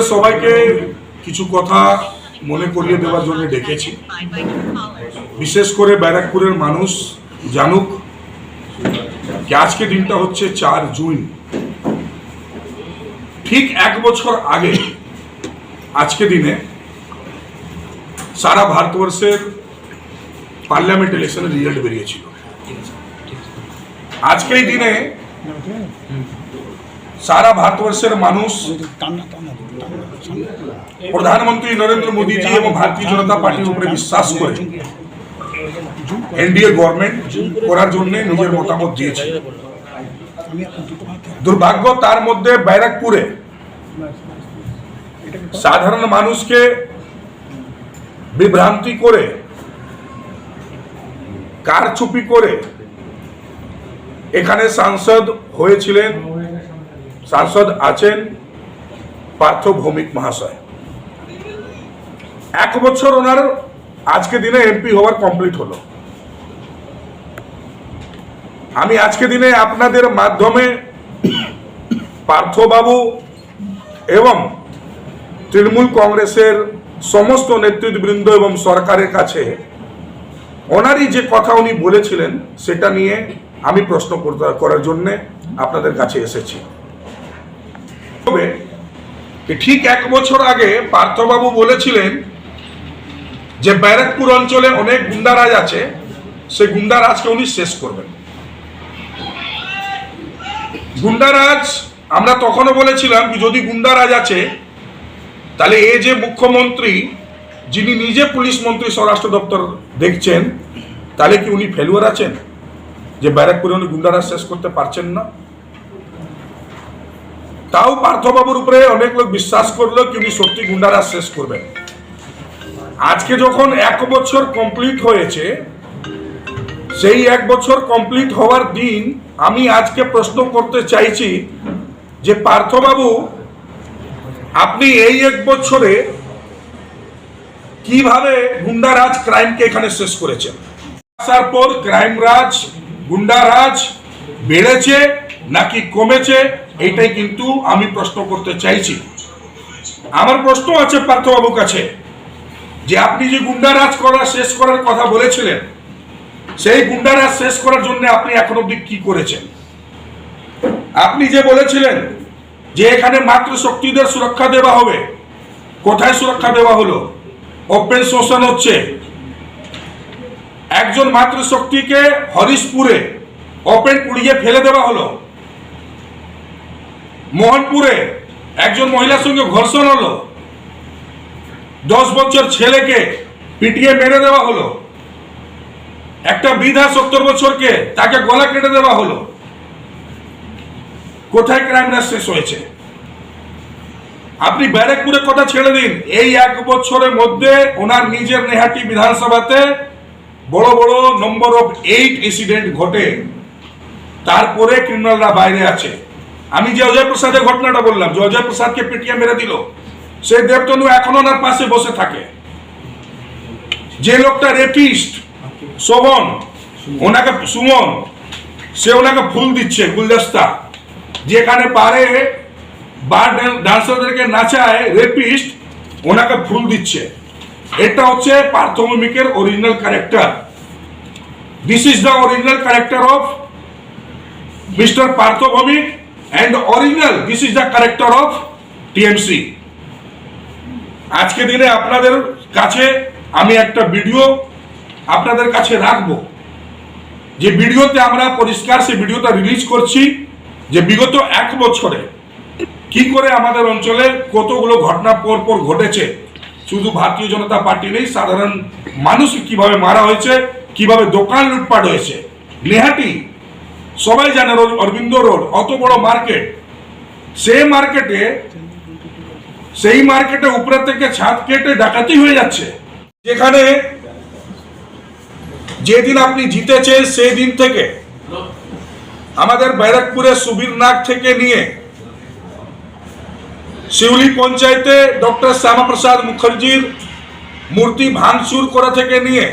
সবাইকে কিছু কথা মনে করিয়ে দেওয়ার জন্য ডেকেছি। বিশেষ করে ব্যারাকপুরের মানুষ জানুক যে আজকে দিনটা হচ্ছে চার জুন। ঠিক এক বছর আগে, আজকে দিনে সারা ভারতবর্ষের পার্লামেন্ট ইলেকশনের রিজাল্ট বেরিয়েছিল। আজকে দিনে সারা ভারতবর্ষের মানুষ প্রধানমন্ত্রী নরেন্দ্র মোদীজি এবং ভারতীয় জনতা পার্টির উপরে বিশ্বাস করে এনডিএ গভর্নমেন্ট করার জন্য নিজের মতামত দিয়েছে। দুর্ভাগ্য তার মধ্যে ব্যারাকপুরে সাধারণ মানুষকে বিভ্রান্তি করে, কারচুপি করে এখানে সাংসদ হয়েছিলেন, সাংসদ আছেন পার্থ ভৌমিক মহাশয়। এক বছর ওনার আজকে দিনে এমপি হওয়ার কমপ্লিট হলো। আমি আজকে দিনে আপনাদের মাধ্যমে পার্থবাবু এবং তৃণমূল কংগ্রেসের সমস্ত নেতৃত্ববৃন্দ এবং সরকারের কাছে ওনারই যে কথা উনি বলেছিলেন, সেটা নিয়ে আমি প্রশ্ন করার জন্য আপনাদের কাছে এসেছি। তবে ঠিক এক বছর আগে পার্থবাবু বলেছিলেন যে ব্যারাকপুর অঞ্চলে অনেক গুন্ডারাজ আছে, সেই গুন্ডারাজকে উনি শেষ করবেন। গুন্ডারাজ, আমরা তখনও বলেছিলাম যদি গুন্ডারাজ আছে, তাহলে এ যে মুখ্যমন্ত্রী, যিনি নিজে পুলিশ মন্ত্রী, স্বরাষ্ট্র দপ্তর দেখছেন, তাহলে কি উনি ফেলুয়ার আছেন? যে ব্যারাকপুরে উনি গুন্ডারাজ শেষ করতে পারছেন না? তাও পার্থবাবুর উপরে অনেক লোক বিশ্বাস করল কি উনি সত্যি গুন্ডারাজ শেষ করবেন। আজকে যখন এক বছর কমপ্লিট হয়েছে, সেই এক বছর কমপ্লিট হওয়ার দিন আমি আজকে প্রশ্ন করতে চাইছি যে পার্থবাবু, আপনি এই এক বছরে কীভাবে গুন্ডারাজ ক্রাইমকে এখানে শেষ করেছেন? আসার পর ক্রাইম রাজ গুন্ডারাজ বেড়েছে নাকি কমেছে? এইটাই কিন্তু আমি প্রশ্ন করতে চাইছি। আমার প্রশ্ন আছে পার্থবাবুর কাছে, যে আপনি যে গুন্ডারাজ করা শেষ করার কথা বলেছিলেন, সেই গুন্ডারাজ শেষ করার জন্য আপনি এখন অব্দি কি করেছেন? আপনি যে বলেছিলেন যে এখানে মাত্র শক্তিদের সুরক্ষা দেওয়া হবে, কোথায় সুরক্ষা দেওয়া হলো? ওপেন শোষণ হচ্ছে। একজন মাত্র শক্তিকে হরিশপুরে ওপেন পুড়িয়ে ফেলে দেওয়া হলো। মোহনপুরে একজন মহিলার সঙ্গে ঘর্ষণ হলো। দশ বছর ছেলেকে পিটিয়ে মেরে দেওয়া হলো। একটা বৃদ্ধা সত্তর বছরকে তাকে গলা কেটে দেওয়া হলো। কোথায় ক্রাইম রেট শেষ হয়েছে? আপনি ব্যারেকপুরের কথা ছেড়ে দিন। এই এক বছরের মধ্যে ওনার নিজের নেহাটি বিধানসভাতে বড় বড় নম্বর অফ এইট ইনসিডেন্ট ঘটে। তারপরে ক্রিমিনালরা বাইরে আছে। আমি যে অজয় প্রসাদের ঘটনাটা বললাম, যে অজয় প্রসাদকে পিটিয়ে মেরে দিল সেই দেবতনু এখন ওনার পাশে বসে থাকে। যে লোকটা রেপিস্ট, শোভন, ওনাকে সুমন, সে ওনাকে ফুল দিচ্ছে, গুলদস্তা। যেখানে পারে বার ডান্সারদেরকে নাচায়, রেপিস্ট ওনাকে ফুল দিচ্ছে। এটা হচ্ছে পার্থভূমিকের original character this is the original character of mister Partha Bhowmick. And original this is the character of TMC আজকে দিনে আপনাদের কাছে আমি একটা ভিডিও আপনাদের কাছে রাখব। যে ভিডিওতে আমরা পরিষ্কার সেই ভিডিওটা রিলিজ করছি, যে বিগত এক বছরে কি করে আমাদের অঞ্চলে কতগুলো ঘটনা পর পর ঘটেছে, শুধু ভারতীয় জনতা পার্টি নেই, সাধারণ মানুষ কীভাবে মারা হয়েছে, কীভাবে দোকান লুটপাট হয়েছে নেহাটি সবাই জানে অরবিন্দ রোড, অত বড় মার্কেট সেই মার্কেটে সেই মার্কেটে উপরে থেকে ছাদ কেটে ডাকাতি হয়ে যাচ্ছে। যেখানে যেদিন আপনি জিতেছেন সেই দিন থেকে আমাদের ব্যারাকপুরের সুবীর নাগ থেকে নিয়ে শিউলি পঞ্চায়েতে ডক্টর শ্যামাপ্রসাদ মুখার্জির মূর্তি ভাঙচুর করা থেকে নিয়ে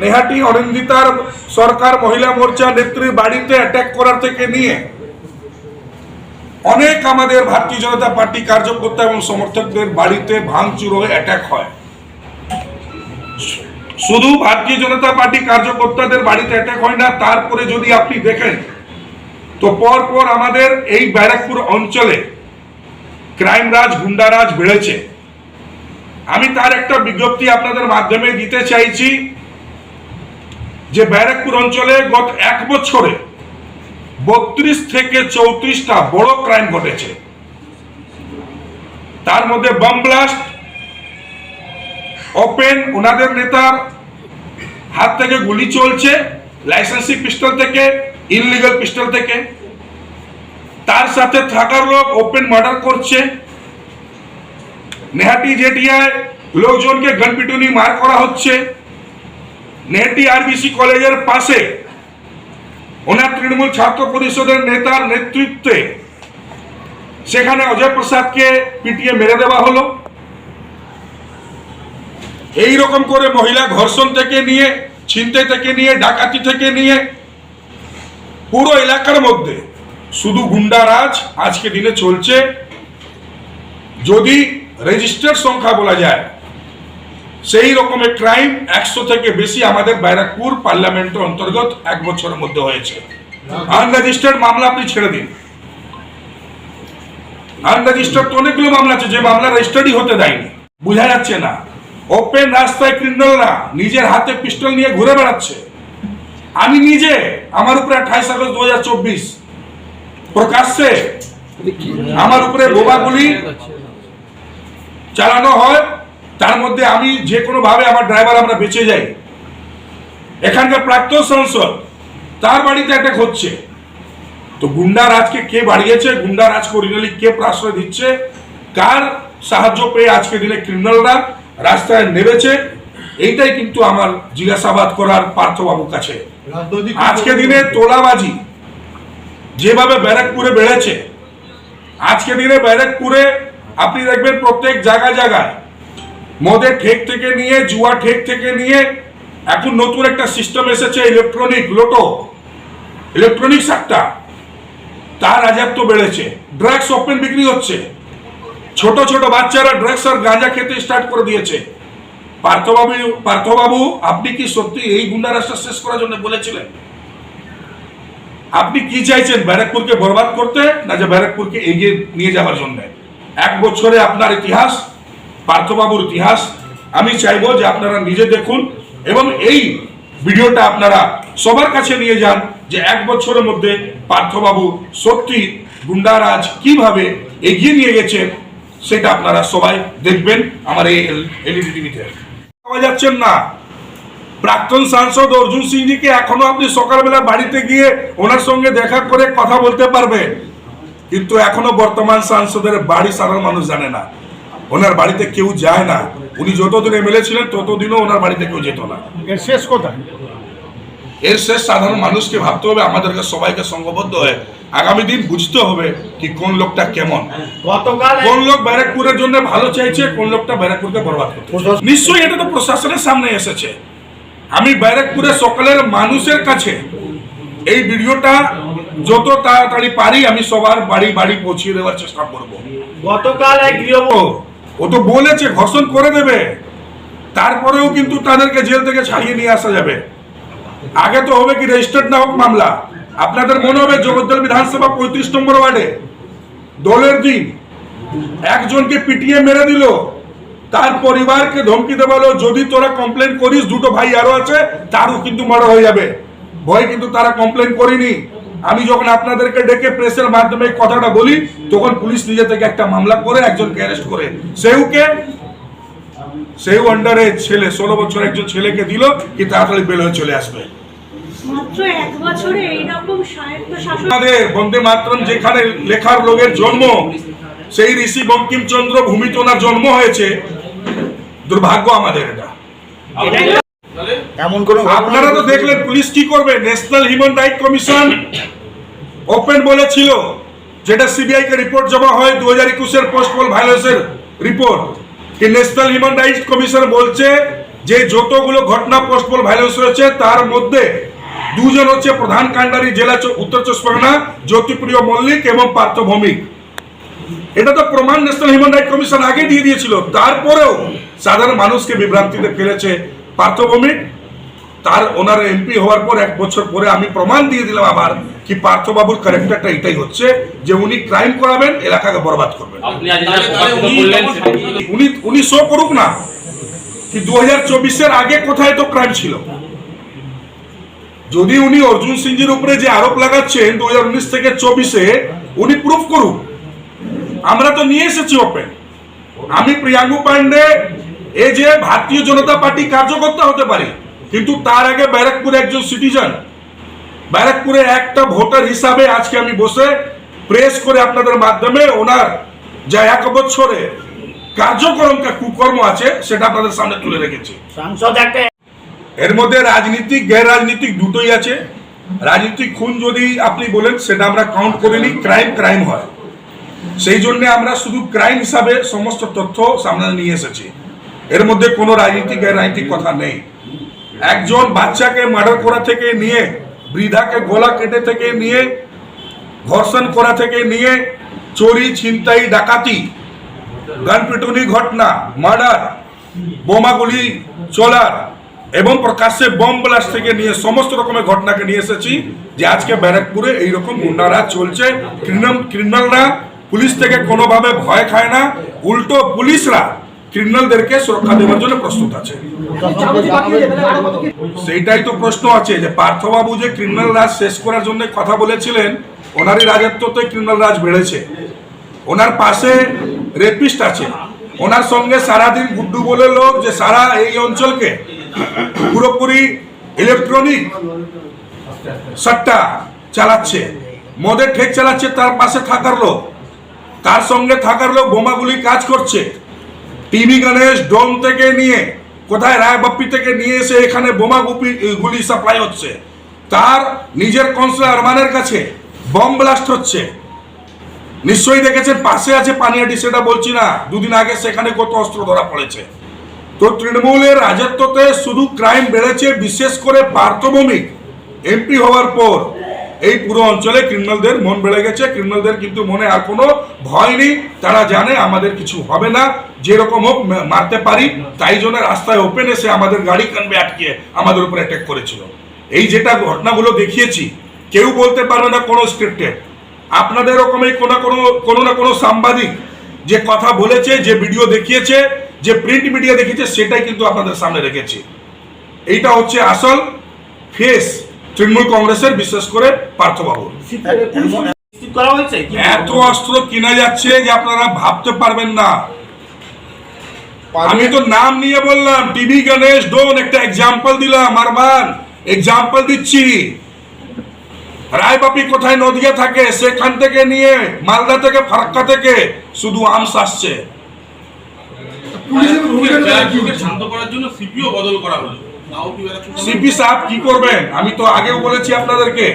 নেহাটি অনিন্দিতার সরকার মহিলা মোর্চা নেত্রীর বাড়িতে অ্যাটাক করার থেকে নিয়ে অনেক আমাদের ভারতীয় জনতা পার্টি কার্যকর্তা এবং সমর্থকদের বাড়িতে ভাঙচুর হয়ে অ্যাটাক হয়। শুধু ভারতীয় জনতা পার্টি কার্যকর্তাদের বাড়িতে অ্যাটাক হয় না, তারপরে যদি আপনি দেখেন, তো পর পর আমাদের এই ব্যারাকপুর অঞ্চলে ক্রাইম রাজ গুন্ডারাজ বেড়েছে। আমি তার একটা বিজ্ঞপ্তি আপনাদের মাধ্যমে দিতে চাইছি। যে ব্যারাকপুর অঞ্চলে গত এক বছরে বত্রিশ থেকে চৌত্রিশটা বড় ক্রাইম ঘটেছে। তার মধ্যে বম ব্লাস্ট, ওপেন, ওনাদের নেতার হাত থেকে গুলি চলছে, লাইসেন্সি পিস্টল থেকে ইনলিগাল পিস্টল থেকে। তার সাথে থাকার লোক ওপেন মার্ডার করছে। নেহাটি জেটিয়ায় লোকজনকে গনপিটুনি মার করা হচ্ছে। নেহাটি আরবিসি কলেজের পাশে ওনার তৃণমূল ছাত্র পরিষদের নেতার নেতৃত্বে সেখানে অজয় প্রসাদকে পিটিয়ে মেরে দেওয়া হলো। এই রকম করে মহিলা ঘর্ষণ থেকে নিয়ে ছিনতাই থেকে নিয়ে, ডাকাতি থেকে নিয়ে পুরো এলাকার মধ্যে শুধু গুন্ডারাজ আজকে দিনে চলছে। যদি রেজিস্টার সংখ্যা বলা যায় সেই রকমের ক্রাইম একশো থেকে বেশি আমাদের ব্যারাকপুর পার্লামেন্টের অন্তর্গত এক বছরের মধ্যে হয়েছে। আনরেজিস্টার্ড মামলা আপনি ছেড়ে দিন। আনরেজিস্টার্ড তো অনেকগুলো মামলা আছে, যে মামলা রেজিস্টার্ডই হতে দেয়নি। বোঝা যাচ্ছে না। ওপেন রাস্তায় ক্রিমিনালরা নিজের হাতে পিস্টল নিয়ে ঘুরে বেড়াচ্ছে। আমি নিজে আমার উপরে আঠাইশ আগস্ট দু হাজার চব্বিশ প্রকাশ্যে আমার উপরে বোমাগুলি চালানো হয়। তার মধ্যে আমি যে কোনো ভাবে আমার ড্রাইভার আমরা বেঁচে যাই। এখানকার প্রাক্তন সংসদ তার বাড়িতে অ্যাটাক হচ্ছে তো গুন্ডা রাজকে কে বাড়িয়েছে? গুন্ডা রাজকে অরিজিনালি কে প্রশ্রয় দিচ্ছে? কার সাহায্য পেয়ে আজকে দিনে ক্রিমিনালরা রাস্তায় নেমেছে? এইটাই কিন্তু আমার জিজ্ঞাসাবাদ করার পার্থবাবুর কাছে। আজকে দিনে তোলাবাজি যেভাবে ব্যারাকপুরে বেড়েছে আজকে দিনে ব্যারাকপুরে আপনি দেখবেন প্রত্যেক জায়গায় জায়গায় মদের ঠেক থেকে নিয়ে, জুয়া ঠেক থেকে নিয়ে, এখন নতুন একটা সিস্টেম এসেছে ইলেকট্রনিক লোটো ইলেকট্রনিক একটা। তার রাজত্ব বেড়েছে ড্রাগস ওপেন বিক্রি হচ্ছে। ছোট ছোট বাচ্চারা ড্রাগস আর গাঁজা খেতে স্টার্ট করে দিয়েছে। পার্থবাবু পার্থবাবু, আপনি কি সত্যি এই গুন্ডা রাস্তা শেষ করার জন্য বলেছিলেন? আপনি কি চাইছেন, ব্যারাকপুরকে বরবাদ করতে, না যে ব্যারাকপুরকে এগিয়ে নিয়ে যাওয়ার জন্য? এক বছরে আপনার ইতিহাস পার্থবাবুর ইতিহাস, আমি চাইব যে আপনারা নিজে দেখুন এবং এই ভিডিওটা আপনারা সবার কাছে নিয়ে যান যে এক বছরের মধ্যে পার্থবাবু সত্যি গুন্ডারাজ কীভাবে এগিয়ে নিয়ে গেছেন সেটা আপনারা সবাই দেখবেন আমার এই এলইডি টিভিতে পাওয়া যাচ্ছেন না। প্রাক্তন সাংসদ অর্জুন সিংজিকে এখনও আপনি সকালবেলা বাড়িতে গিয়ে ওনার সঙ্গে দেখা করে কথা বলতে পারবেন কিন্তু এখনও বর্তমান সাংসদের বাড়ি সাধারণ মানুষ জানে না। ওনার বাড়িতে কেউ যায় না। উনি যতদিন এমএলএ ছিলেন ততদিনও ওনার বাড়িতে কেউ যেত না। এর শেষ কোথায় এর শেষ সাধারণ মানুষকে ভাবতে হবে আমাদেরকে সবাইকে সংঘবদ্ধ হয়ে। আগামী দিন বুঝতে হবে কি কোন লোকটা কেমন। গতকাল কোন লোক ব্যারাকপুরের জন্য ভালো চাইছে কোন লোকটা ব্যারাকপুরকে বরবাদ করতে নিশ্চয়ই এটা তো প্রশাসনের সামনে এসেছে। আমি ব্যারাকপুরের সকলের মানুষের কাছে এই ভিডিওটা যত তাড়াতাড়ি পারি আমি সবার বাড়ি বাড়ি পৌঁছিয়ে দেওয়ার চেষ্টা করব। গতকাল এক গৃহ ও তো বলেছে, ঘর্ষণ করে দেবে। তারপরেও কিন্তু তাদেরকে জেল থেকে ছাড়িয়ে নিয়ে আসা যাবে। আগে তো হবে কি রেজিস্টার্ড না হোক মামলা। আপনাদের মনে হবে জগদ্দল বিধানসভা পঁয়ত্রিশ নম্বর ওয়ার্ডে? দলের দিন। একজনকে পিটিয়ে মেরে দিল। তার পরিবারকে ধমকি দেওয়া দেওয়ালো যদি তোরা কমপ্লেন করিস, দুটো ভাই আরও আছে, তারও কিন্তু মারা হয়ে যাবে। ভয় কিন্তু তারা কমপ্লেন করেনি। আমি যখন আপনাদেরকে ডেকে প্রেসের মাধ্যমে কথাটা বলি তখন পুলিশ নিজে থেকে একটা মামলা করে একজনকে অ্যারেস্ট করে। সেউকে সেও আন্ডারে ছেলে ষোলো বছর একজন ছেলেকে দিল কি তাড়াতাড়ি বের হয়ে চলে আসবে। মাত্র এক বছরে এইরকম স্বায়ত্ত শাসন আমাদের বন্দে মাতরম যেখানে লেখার লোকের জন্ম সেই ঋষি বঙ্কিমচন্দ্র ভূমিতে ওনার জন্ম হয়েছে। দুর্ভাগ্য আমাদের এটা। এমন কোন আপনারা তো দেখলেন পুলিশ কি করবে? National human right commission open বলেছিল যেটা সিবিআই কে রিপোর্ট জমা হয় দু হাজার একুশের পোস্টপল ভায়োলেন্সের রিপোর্ট কি ন্যাশনাল হিউম্যান রাইটস কমিশন বলছে যে যতগুলো ঘটনা পোস্টপল ভায়োলেন্স রয়েছে তার মধ্যে দুজন হচ্ছে প্রধান কাণ্ডারি জেলা উত্তর চব্বিশ পরগনা জ্যোতিপ্রিয় মল্লিক এবং পার্থ ভৌমিক। এটা তো প্রমাণ ন্যাশনাল হিউম্যান রাইট কমিশন আগে দিয়ে দিয়েছিল। তারপরেও সাধারণ মানুষকে বিভ্রান্তিতে ফেলেছে পার্থভৌমিক তার ওনার এমপি হওয়ার পর এক বছর পরে আমি প্রমাণ দিয়ে দিলাম আবার কি পার্থবাবুর ক্যারেক্টারটা এটাই হচ্ছে যে উনি ক্রাইম করাবেন এলাকাকে বরবাদ করবেন। উনি উনি শো করুক না কি দু হাজার চব্বিশের আগে কোথায় তো ক্রাইম ছিল? যদি উনি অর্জুন সিংজির উপরে যে আরোপ লাগাচ্ছেন দু হাজার উনিশ থেকে চব্বিশে উনি প্রুফ করুক। আমরা তো নিয়ে এসেছি ওপেন আমি প্রিয়াঙ্গু পান্ডে এ যে ভারতীয় জনতা পার্টি কার্যকর্তা হতে পারে কিন্তু তার আগে ব্যারাকপুরে একজন সিটিজেন ব্যারাকপুরে একটা ভোটার হিসাবে আজকে আমি বসে প্রেস করে আপনাদের মাধ্যমে ওনার যা এক বছরে কার্যক্রম কুকর্ম আছে সেটা আপনাদের সামনে তুলে রেখেছি। সাংসদ একটা এর মধ্যে রাজনীতিক গ্যার রাজনীতিক দুটোই আছে। রাজনীতিক খুন যদি আপনি বলেন সেটা আমরা কাউন্ট করিনি ক্রাইম ক্রাইম হয়। সেই জন্য আমরা শুধু ক্রাইম হিসাবে সমস্ত তথ্য সামনে নিয়ে এসেছি। এর মধ্যে কোনো রাজনীতিক গ্যার রাজনীতিক কথা নেই। একজন বাচ্চাকে মার্ডার করা থেকে নিয়ে, বৃদ্ধাকে গলা কেটে থেকে নিয়ে, ধর্ষণ করা থেকে নিয়ে, চোরি, ছিনতাই, ডাকাতি, গানপিটুনি ঘটনা, মার্ডার, বোমাগুলি, চলার এবং প্রকাশ্যে বম ব্লাস্ট থেকে নিয়ে সমস্ত রকমের ঘটনাকে নিয়ে এসেছি যে আজকে ব্যারাকপুরে এইরকম গুন্ডারাজ চলছে। ক্রিমিনাল ক্রিমিনালরা পুলিশ থেকে কোনোভাবে ভয় খায় না। উল্টো পুলিশরা ক্রিমিনালদেরকে সুরক্ষা দেওয়ার জন্য প্রস্তুত আছে। সেইটাই তো প্রশ্ন আছে যে পার্থবাবু যে ক্রিমিনাল রাজ শেষ করার জন্য কথা বলেছিলেন, ওনারই রাজত্বতে ক্রিমিনাল রাজ বেড়েছে। ওনার পাশে রেপিস্ট আছে। ওনার সঙ্গে সারাদিন গুড্ডু বলে লোক যে সারা এই অঞ্চলকে। পুরোপুরি ইলেকট্রনিক সট্টা চালাচ্ছে। মদের ঠেক চালাচ্ছে, তার পাশে থাকার লোক। তার সঙ্গে থাকার লোক বোমাগুলি কাজ করছে। টিভি গণেশ ডোম থেকে নিয়ে কোথায় রায়বাপ্পি থেকে নিয়ে এসে এখানে বোমা গুপি গুলি সাপ্লাই হচ্ছে? তার নিজের কনসুলার আরমানের কাছে বম ব্লাস্ট হচ্ছে। নিশ্চয়ই দেখেছেন, পাশে আছে পানিয়াটি, সেটা বলছি না। দুদিন আগে সেখানে কত অস্ত্র ধরা পড়েছে। তো তৃণমূলের রাজত্বতে শুধু ক্রাইম বেড়েছে, বিশেষ করে পার্থভৌমিক। এমপি হওয়ার পর এই পুরো অঞ্চলে ক্রিমিনালদের মন বেড়ে গেছে। ক্রিমিনালদের কিন্তু মনে আর কোনো ভয় নেই। তারা জানে আমাদের কিছু হবে না। যেরকম হোক মারতে পারি। তাই জন্য রাস্তায় ওপেন এসে আমাদের গাড়ি কানবে, আটকে আমাদের উপর অ্যাটাক করেছিল। এই যেটা ঘটনাগুলো দেখিয়েছি, কেউ বলতে পারবে না কোনো স্ক্রিপ্টে আপনাদের রকমই কোনো কোনো কোনো না কোনো সাংবাদিক যে কথা বলেছে, যে ভিডিও দেখিয়েছে, যে প্রিন্ট মিডিয়া দেখিয়েছে, সেটাই কিন্তু আপনাদের সামনে রেখেছি। এইটা হচ্ছে আসল ফেস তৃণমূল কংগ্রেসের বিশেষ করে পার্থবাবু। নিশ্চিত করা হয়েছে? কি এত অস্ত্র কিনা যাচ্ছে যে আপনারা ভাবতে পারবেন না। আমি তো নাম নিয়ে বললাম টিভি গণেশ ডোন একটা এক্সাম্পল দিলাম আরমান। এক্সাম্পল দিচ্ছি। রায়বাপি কোথায় নদিয়া থাকে সেখান থেকে নিয়ে মালদা থেকে ফারাক্কা থেকে শুধু আমস আসছে। শান্ত করার জন্য সিপিও বদল করা হলো। সিপি সাহেব কি করবেন? আমি তো আগেও বলেছি আপনাদেরকে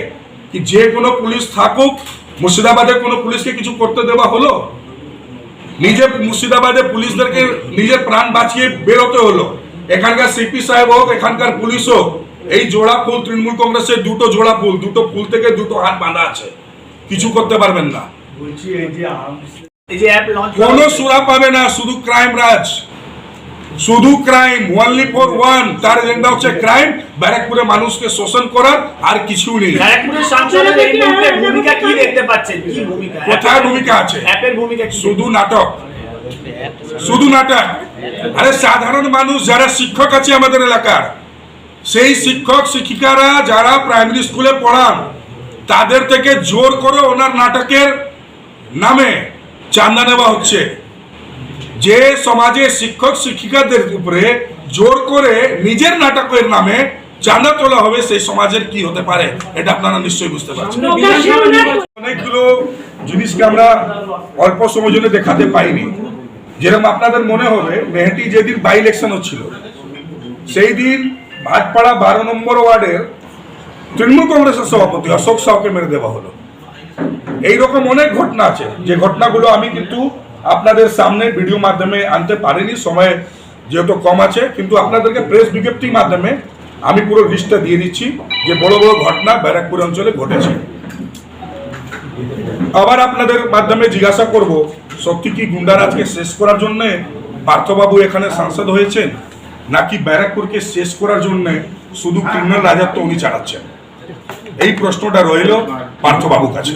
কি যে কোনো পুলিশ থাকুক মুর্শিদাবাদে কোনো পুলিশকে কিছু করতে দেওয়া হলো? নিজে মুর্শিদাবাদে পুলিশদেরকে নিজের প্রাণ বাঁচিয়ে বেরোতে হলো। এখানকার সিপি সাহেব হোক এখানকার পুলিশ হোক এই জোড়া ফুল তৃণমূল কংগ্রেসের দুটো জোড়া ফুল দুটো ফুল থেকে দুটো হাত বাঁধা আছে। কিছু করতে পারবেন না। এই যে কোনো সুরা পাবে না শুধু ক্রাইম রাজ শুধু ক্রাইম ওয়ানলি ফর ওয়ান তার এজেন্ডা হচ্ছে ক্রাইম ব্যারাকপুরে মানুষকে শোষণ করার আর কিছু নেই। ব্যারাকপুরের সাংসদের এই মুহূর্তে ভূমিকা কি দেখতে পাচ্ছেন? কি ভূমিকা? কোথায় ভূমিকা আছে? অ্যাপের ভূমিকা কি? শুধু নাটক। শুধু নাটক। আরে সাধারণ মানুষ যারা শিক্ষক আছে আমাদের এলাকার সেই শিক্ষক শিক্ষিকারা যারা প্রাইমারি স্কুলে পড়ান তাদের থেকে জোর করে ওনার নাটকের নামে চান্দা নেওয়া হচ্ছে। যে সমাজে শিক্ষক শিক্ষিকাদের উপরে জোর করে নিজের নাটকের নামে চাঁদা তোলা হবে সেই সমাজের কি হতে পারে এটা আপনারা নিশ্চয়ই বুঝতে পারছেন। অনেকগুলো জিনিসকে আমরা অল্প সময় জন্য দেখাতে পাইনি। যেরকম আপনাদের মনে হবে মেহেটি যেদিন বাই ইলেকশন হচ্ছিল সেই দিন ভাটপাড়া বারো নম্বর ওয়ার্ডের তৃণমূল কংগ্রেসের সভাপতি অশোক সাউকে মেরে দেওয়া হলো। এইরকম অনেক ঘটনা আছে। যে ঘটনাগুলো আমি কিন্তু আপনাদের সামনে ভিডিও মাধ্যমে আনতে পারিনি, সময় যেহেতু কম আছে, কিন্তু আপনাদেরকে প্রেস বিজ্ঞপ্তির মাধ্যমে আমি পুরো লিস্টটা দিয়ে দিচ্ছি যে বড় বড় ঘটনা ব্যারাকপুর অঞ্চলে ঘটেছে। আবার আপনাদের মাধ্যমে জিজ্ঞাসা করব, সত্যি কি গুন্ডারাজকে শেষ করার জন্য পার্থবাবু এখানে সাংসদ হয়েছেন? নাকি ব্যারাকপুরকে শেষ করার জন্য শুধু ক্রিমিনাল রাজত্ব উনি চালাচ্ছেন? এই প্রশ্নটা রইল পার্থবাবুর কাছে।